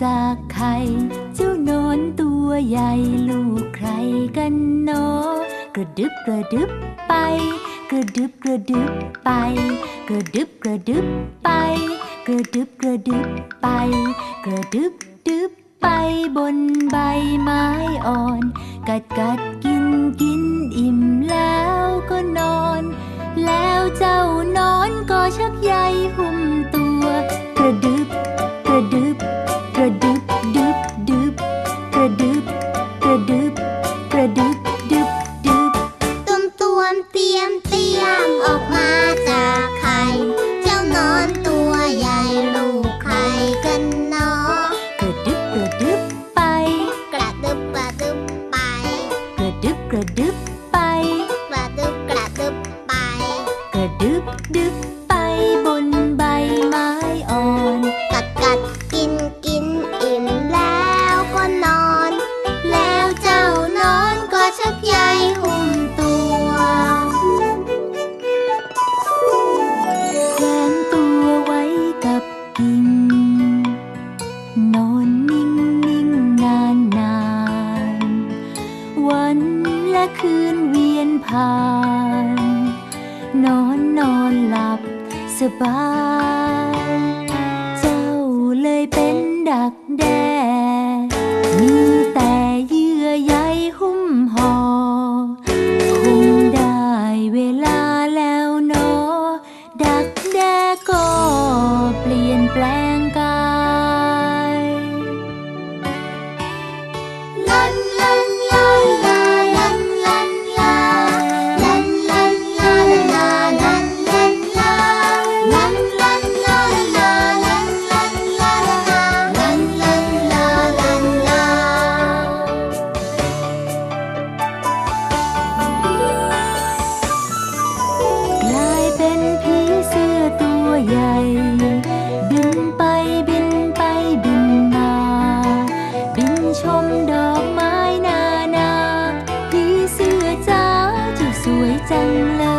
จากไข่เจ้านอนตัวใหญ่ลูกใครกันเนาะกระดึบกระดึบไป กระดึบกระดึบไป กระดึบกระดึบไป กระดึบกระดึบไป กระดึบดึบไปบนใบไม้อ่อน กัดกัดกินกินอิ่มแล้วก็นอน แล้วเจ้านอนก็ชักใยหุ้มตัว กร ชักใยหุ้มตัวแขวนตัวไว้กับกิ่งนอนนิ่งนิ่งนานนานวันและคืนเวียนผ่าน นอนนอนหลับสบาย เจ้าเลยเป็นดักแด้ อก